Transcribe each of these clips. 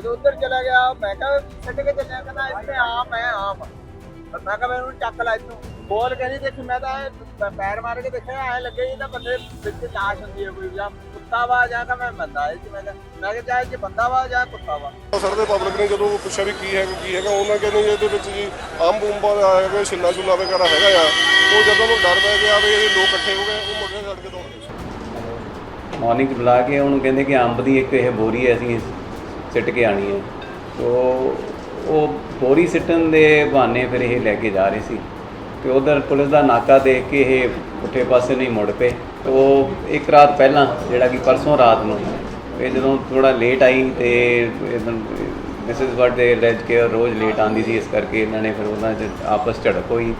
ਜਦੋਂ ਉੱਧਰ ਚਲਾ ਗਿਆ ਮੈਂ ਕਿਹਾ ਛੱਡ ਕੇ ਚੱਲਿਆ ਕਹਿੰਦਾ ਇੱਥੇ ਆਮ ਹੈ ਆਮ। ਪਰ ਮੈਂ ਕਿਹਾ ਮੈਂ ਉਹਨੂੰ ਚੱਕ ਲਾ ਇੱਥੋਂ। ਬੋਲ ਕਹਿੰਦੀ ਦੇਖੀ ਮੈਂ ਤਾਂ ਐਂ ਪੈਰ ਮਾਰ ਕੇ ਦੇਖਿਆ ਐ ਲੱਗੇ ਇਹ ਤਾਂ ਬੰਦੇ ਵਿੱਚ ਲਾਸ਼ ਹੁੰਦੀ ਹੈ ਕੋਈ ਜਾਂ ਕੁੱਤਾ ਵਾ ਜਾਂ ਕਿ ਮੈਂ ਬੰਦਾ ਇਹ 'ਚ ਮੈਂ ਕਿਹਾ ਮੈਂ ਕਿਹਾ ਚਾਹੇ ਜੇ ਬੰਦਾ ਵਾ ਜਾਂ ਕੁੱਤਾ ਵਾ। ਸਰ ਦੇ ਪਬਲਿਕ ਨੇ ਜਦੋਂ ਪੁੱਛਿਆ ਵੀ ਕੀ ਹੈਗਾ ਕੀ ਹੈਗਾ ਉਹਨਾਂ ਕਹਿੰਦੇ ਜੀ ਇਹਦੇ ਵਿੱਚ ਜੀ ਅੰਬ ਉੰਬਾ ਦਾ ਹੈਗਾ ਛਿੱਲਾ ਛੁੱਲਾ ਵਗੈਰਾ ਹੈਗਾ ਆ। ਉਹ ਜਦੋਂ ਉਹਨੂੰ ਡਰ ਪੈ ਗਿਆ ਵੀ ਇਹ ਲੋਕ ਇਕੱਠੇ ਹੋ ਗਏ ਉਹ ਮੁੰਡੇ ਛੱਡ ਕੇ ਦੌੜ ਗਏ। ਮਾਰਨਿੰਗ ਬੁਲਾ ਕੇ ਉਹਨੂੰ ਕਹਿੰਦੇ ਕਿ ਅੰਬ ਦੀ ਇੱਕ ਇਹ ਬੋਰੀ ਹੈ ਅਸੀਂ ਸਿੱਟ ਕੇ ਆਣੀ ਹੈ। ਤੋ ਉਹ ਬੋਰੀ ਸਿੱਟਣ ਦੇ ਬਹਾਨੇ ਫਿਰ ਇਹ ਲੈ ਕੇ ਜਾ ਰਹੇ ਸੀ। ਤੇ ਉਧਰ ਪੁਲਿਸ ਦਾ ਨਾਕਾ ਦੇਖ ਕੇ ਇਹ ਉੱਠੇ ਪਾਸੇ ਨਹੀਂ ਮੁੜ ਪਏ। ਤੋ ਇੱਕ ਰਾਤ ਪਹਿਲਾਂ, ਜਿਹੜਾ ਕਿ ਪਰਸੋਂ ਰਾਤ ਨੂੰ, ਇਹ ਜਦੋਂ ਥੋੜਾ ਲੇਟ ਆਈ ਤੇ ਦਿਸ ਇਜ਼ ਵਾਟ ਦੇ ਲੈਜ ਕੇ ਰੋਜ਼ ਲੇਟ ਆਂਦੀ ਸੀ, ਇਸ ਕਰਕੇ ਇਹਨਾਂ ਨੇ ਫਿਰ ਉਹਨਾਂ 'ਚ ਆਪਸ ਝੜਪ ਹੋਈ।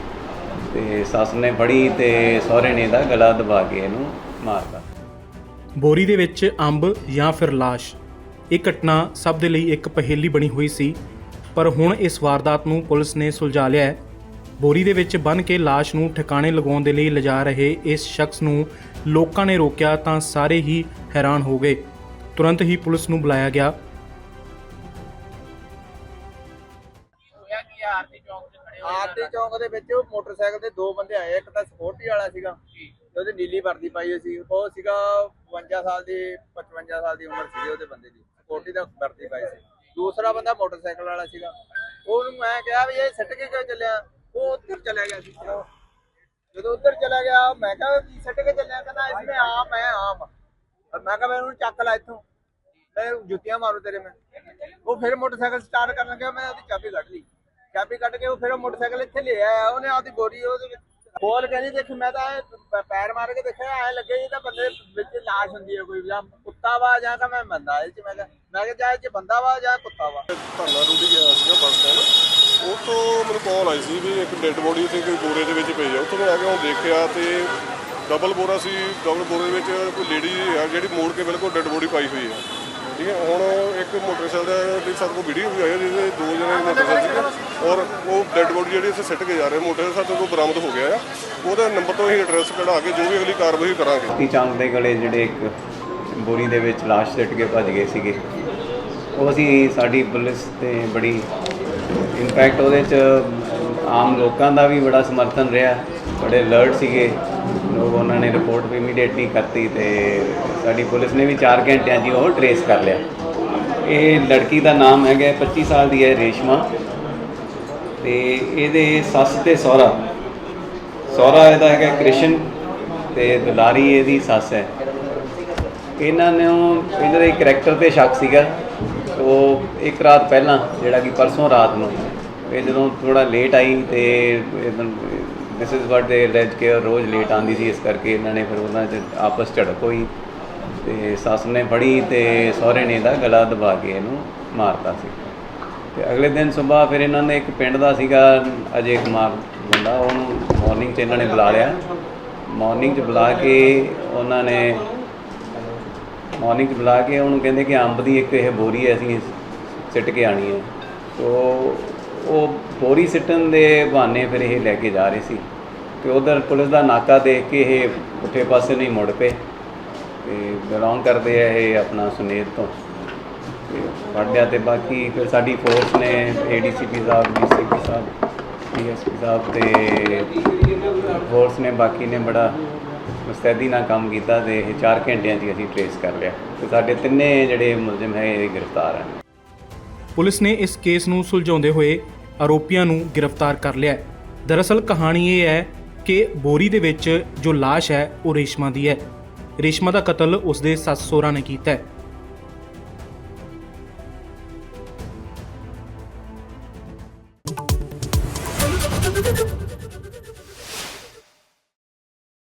ਤੇ ਸੱਸ ਨੇ ਫੜੀ ਤੇ ਸਹੁਰੇ ਨੇ ਇਹਦਾ ਗਲਾ ਦਬਾ ਕੇ ਇਹਨੂੰ ਮਾਰਤਾ। ਬੋਰੀ ਦੇ ਵਿੱਚ ਅੰਬ ਜਾਂ ਫਿਰ ਲਾਸ਼। ਇਹ ਘਟਨਾ ਸਭ ਦੇ ਲਈ ਇੱਕ ਪਹੇਲੀ ਬਣੀ ਹੋਈ ਸੀ ਪਰ ਹੁਣ ਇਸ ਵਾਰਦਾਤ ਨੂੰ ਪੁਲਿਸ ਨੇ ਸੁਲਝਾ ਲਿਆ ਹੈ। ਬੋਰੀ ਦੇ ਵਿੱਚ ਬੰਨ ਕੇ ਲਾਸ਼ ਨੂੰ ਠਿਕਾਣੇ ਲਗਾਉਣ ਦੇ ਲਈ ਲਿਜਾ ਰਹੇ ਇਸ ਸ਼ਖਸ ਨੂੰ ਲੋਕਾਂ ਨੇ ਰੋਕਿਆ ਤਾਂ ਸਾਰੇ ਹੀ ਹੈਰਾਨ ਹੋ ਗਏ। ਤੁਰੰਤ ਹੀ ਪੁਲਿਸ ਨੂੰ ਬੁਲਾਇਆ ਗਿਆ। ਆਰਤੀ ਚੌਂਕ ਦੇ ਵਿੱਚ ਉਹ ਮੋਟਰਸਾਈਕਲ ਤੇ ਦੋ ਬੰਦੇ ਆਏ ਇੱਕ ਤਾਂ ਸਪੋਰਟੀ ਵਾਲਾ ਸੀਗਾ ਤੇ ਉਹਦੀ ਨੀਲੀ ਵਰਦੀ ਪਾਈ ਹੋਈ ਸੀ। ਉਹ ਸੀਗਾ 52 ਸਾਲ ਦੀ 55 ਸਾਲ ਦੀ ਉਮਰ ਸੀ ਉਹਦੇ ਬੰਦੇ ਦੀ। ਸਪੋਰਟੀ ਦਾ ਵਰਦੀ ਪਾਈ ਸੀ। ਦੂਸਰਾ ਬੰਦਾ ਮੋਟਰਸਾਈਕਲ ਵਾਲਾ ਸੀਗਾ। ਉਹਨੂੰ ਮੈਂ ਕਿਹਾ ਵੀ ਇਹ ਸਿੱਟ ਕੇ ਕਿਉਂ ਚੱਲਿਆ? ਉਹ ਉੱਧਰ ਚਲਾ ਗਿਆ ਸੀ। ਜਦੋਂ ਉੱਧਰ ਚਲਾ ਗਿਆ, ਮੈਂ ਕਿਹਾ ਵੀ ਸਿੱਟ ਕੇ ਚੱਲਿਆ? ਕਹਿੰਦਾ ਇਸਮੇ ਆਮ ਹੈ, ਆਮ। ਮੈਂ ਕਿਹਾ ਮੈਂ ਉਹਨੂੰ ਚੱਕ ਲਾ ਇੱਥੋਂ। ਮੈਂ ਜੁੱਤੀਆਂ ਮਾਰੂ ਤੇਰੇ ਮੈਂ। ਉਹ ਫਿਰ ਮੋਟਰਸਾਈਕਲ ਸਟਾਰਟ ਕਰਨ ਲੱਗਿਆ, ਮੈਂ ਉਹਦੀ ਚਾਬੀ ਕੱਢ ਲਈ। ਚਾਬੀ ਕੱਢ ਕੇ ਉਹ ਫਿਰ ਉਹ ਮੋਟਰਸਾਈਕਲ ਇੱਥੇ ਲੈ ਆਇਆ। ਉਹਨੇ ਆਪਦੀ ਬੋਰੀ ਉਹਦੇ ਵਿੱਚ ਬੋਲ ਕਹਿੰਦੀ, ਦੇਖ, ਮੈਂ ਤਾਂ ਐਂ ਪੈਰ ਮਾਰ ਕੇ ਦੇਖਿਆ, ਐ ਲੱਗੇ ਇਹ ਤਾਂ ਬੰਦੇ ਵਿੱਚ ਲਾਸ਼ ਹੁੰਦੀ ਹੈ ਕੋਈ, ਜਾਂ ਕੁੱਤਾ ਵਾ, ਜਾਂ ਕਿ ਮੈਂ ਬੰਦਾ, ਇਹ ਚ ਮੈਂ ਕਿਹਾ ਮੈਂ ਕਿਹਾ ਚਾਹੇ ਜੇ ਬੰਦਾ ਵਾ, ਜਾਂ ਕੁੱਤਾ ਵਾ। ਧਰਨਾ ਰੂੜੀ ਗਿਆ ਸੀਗਾ ਬੱਸ ਸਟੈਂਡ। ਉਹ ਤੋਂ ਮੈਨੂੰ ਕਾਲ ਆਈ ਸੀ ਵੀ ਇੱਕ ਡੈੱਡ ਬੋਡੀ ਤੇ ਕੋਈ ਬੋਰੇ ਦੇ ਵਿੱਚ ਪਈ ਆ। ਉੱਥੋਂ ਮੈਂ ਆ ਕੇ ਉਹ ਦੇਖਿਆ ਤੇ ਡਬਲ ਬੋਰਾ ਸੀ ਡਬਲ ਬੋਰੇ ਵਿੱਚ ਕੋਈ ਲੇਡੀ ਆ, ਜਿਹੜੀ ਮੋੜ ਕੇ ਬਿਲਕੁਲ ਡੈੱਡ ਬੋਡੀ ਪਾਈ ਹੋਈ ਹੈ ਠੀਕ ਹੈ, ਹੁਣ ਇੱਕ ਮੋਟਰਸਾਈਕਲ ਦਾ ਸਾਡੇ ਕੋਲ ਵੀਡੀਓ ਵੀ ਆਈ ਹੈ ਜਿਹਦੇ ਦੋ ਜਣੇ ਮੋਟਰਸਾਈਕਲ ਸੀਗੇ ਔਰ ਉਹ ਡੈੱਡ ਬੋਡੀ ਜਿਹੜੀ ਅਸੀਂ ਸਿੱਟ ਕੇ ਜਾ ਰਹੇ ਮੋਟਰਸਾਈਕਲ ਸਾਡੇ ਕੋਲ ਬਰਾਮਦ ਹੋ ਗਿਆ ਆ, ਉਹਦੇ ਨੰਬਰ ਤੋਂ ਅਸੀਂ ਐਡਰੈਸ ਕਢਾ ਕੇ ਜੋ ਵੀ ਅਗਲੀ ਕਾਰਵਾਈ ਕਰਾਂਗੇ। ਤੀ ਚੌਂਕ ਦੇ ਗਲੇ ਜਿਹੜੇ ਇੱਕ ਬੋਰੀ ਦੇ ਵਿੱਚ ਲਾਸ਼ ਸਿੱਟ ਕੇ ਭੱਜ ਗਏ ਸੀਗੇ? ਉਹ ਅਸੀਂ ਸਾਡੀ ਪੁਲਿਸ ਤੇ ਬੜੀ ਇਨਫੈਕਟ ਉਹਦੇ ਚ, ਆਮ ਲੋਕਾਂ ਦਾ ਵੀ ਬੜਾ ਸਮਰਥਨ ਰਿਹਾ। ਬੜੇ ਅਲਰਟ ਸੀਗੇ। ਲੋਕ ਉਹਨਾਂ ਨੇ ਰਿਪੋਰਟ ਵੀ ਇਮੀਡੀਏਟਲੀ ਕਰਤੀ ਤੇ ਸਾਡੀ ਪੁਲਿਸ ਨੇ ਵੀ 4 ਘੰਟਿਆਂ 'ਚ ਉਹ ਟਰੇਸ ਕਰ ਲਿਆ। ਇਹ ਲੜਕੀ ਦਾ ਨਾਮ ਹੈਗਾ 25 ਸਾਲ ਦੀ ਹੈ ਰੇਸ਼ਮਾ। ਤੇ ਇਹਦੇ ਸੱਸ ਤੇ ਸਹੁਰਾ। ਸਹੁਰਾ ਇਹਦਾ ਹੈਗਾ ਕ੍ਰਿਸ਼ਨ ਤੇ ਦੁਲਾਰੀ ਇਹਦੀ ਸੱਸ ਹੈ। ਇਹਨਾਂ ਨੂੰ, ਇਹਨਾਂ ਦੇ ਕਰੈਕਟਰ ਤੇ ਸ਼ੱਕ ਸੀਗਾ। ਉਹ ਇੱਕ ਰਾਤ ਪਹਿਲਾਂ, ਜਿਹੜਾ ਕਿ ਪਰਸੋਂ ਰਾਤ ਨੂੰ, ਇਹ ਜਦੋਂ ਥੋੜਾ ਲੇਟ ਆਈ ਤੇ ਦਿਸ ਇਜ਼ ਵਾਟ ਦੇ ਲੈਜ ਕੇ ਰੋਜ਼ ਲੇਟ ਆਂਦੀ ਸੀ, ਇਸ ਕਰਕੇ ਇਹਨਾਂ ਨੇ ਫਿਰ ਉਹਨਾਂ 'ਚ ਆਪਸ ਝੜਪ ਹੋਈ ਤੇ ਸੱਸ ਨੇ ਫੜੀ ਤੇ ਸਹੁਰੇ ਨੇ ਇਹਦਾ ਗਲਾ ਦਬਾ ਕੇ ਇਹਨੂੰ ਮਾਰਤਾ ਸੀ। ਤੇ ਅਗਲੇ ਦਿਨ ਸਵੇਰ ਫਿਰ ਇਹਨਾਂ ਨੇ ਇੱਕ ਪਿੰਡ ਦਾ ਸੀਗਾ ਅਜੇ ਕੁਮਾਰ ਮੁੰਡਾ, ਉਹਨੂੰ ਮਾਰਨਿੰਗ 'ਚ ਇਹਨਾਂ ਨੇ ਬੁਲਾ ਲਿਆ। ਮਾਰਨਿੰਗ 'ਚ ਬੁਲਾ ਕੇ ਉਹਨਾਂ ਨੇ ਮਾਰਨਿੰਗ 'ਚ ਬੁਲਾ ਕੇ ਉਹਨੂੰ ਕਹਿੰਦੇ ਕਿ ਅੰਬ ਦੀ ਇੱਕ ਇਹ ਬੋਰੀ ਹੈ, ਅਸੀਂ ਸਿੱਟ ਕੇ ਆਣੀ ਹੈ। ਤੋ ਉਹ ਬੋਰੀ ਸਿੱਟਣ ਦੇ ਬਹਾਨੇ ਫਿਰ ਇਹ ਲੈ ਕੇ ਜਾ ਰਹੇ ਸੀ। ਤੇ ਉਧਰ ਪੁਲਿਸ ਦਾ ਨਾਕਾ ਦੇਖ ਕੇ ਇਹ ਉੱਠੇ ਪਾਸੇ ਨਹੀਂ ਮੁੜ ਪਏ ਤੇ ਬਿਲੋਂਗ ਕਰਦੇ ਆ ਇਹ ਆਪਣਾ ਸੁਨੇਤ ਤੋਂ। ਤੇ ਫੜ ਤੇ ਬਾਕੀ ਫਿਰ ਸਾਡੀ ਫੋਰਸ ਨੇ ਏਡੀਸੀਪੀ ਸਾਹਿਬ ਡੀਸੀਪੀ ਸਾਹਿਬ ਡੀਐਸਪੀ ਸਾਹਿਬ ਤੇ ਫੋਰਸ ਨੇ ਬਾਕੀ ਨੇ ਬੜਾ ਮੁਸਤੈਦੀ ਨਾਲ ਕੰਮ ਕੀਤਾ ਤੇ ਇਹ 4 ਘੰਟਿਆਂ 'ਚ ਅਸੀਂ ਟਰੇਸ ਕਰ ਲਿਆ। ਤੇ ਸਾਡੇ ਤਿੰਨੇ ਜਿਹੜੇ ਮੁਲਜ਼ਮ ਹੈ, ਇਹ ਗ੍ਰਿਫਤਾਰ ਹੈ ਪੁਲਿਸ ਨੇ ਇਸ ਕੇਸ ਨੂੰ ਸੁਲਝਾਉਂਦੇ ਹੋਏ ਆਰੋਪੀਆਂ ਨੂੰ ਗ੍ਰਿਫਤਾਰ ਕਰ ਲਿਆ ਹੈ। ਦਰਅਸਲ ਕਹਾਣੀ ਇਹ ਹੈ ਕਿ ਬੋਰੀ ਦੇ ਵਿੱਚ ਜੋ ਲਾਸ਼ ਹੈ, ਉਹ ਰੇਸ਼ਮਾ ਦੀ ਹੈ। ਰੇਸ਼ਮਾ ਦਾ ਕਤਲ ਉਸਦੇ ਸੱਸ ਸਹੁਰਾ ਨੇ ਕੀਤਾ ਹੈ। you